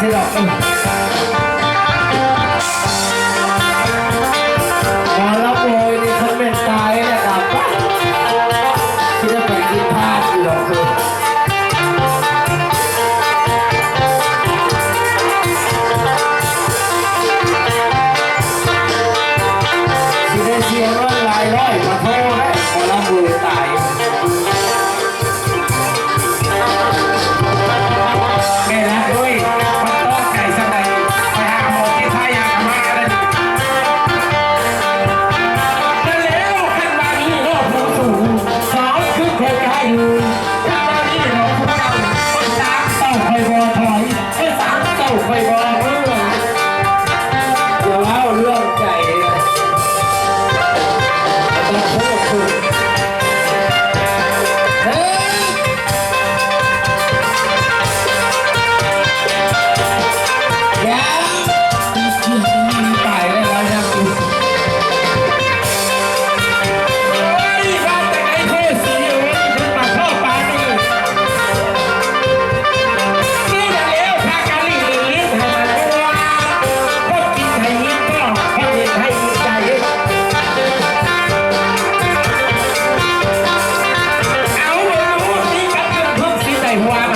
谢谢。 สามเต้าไฟบอลถอยเออสามเต้าไฟบอล Tijuana.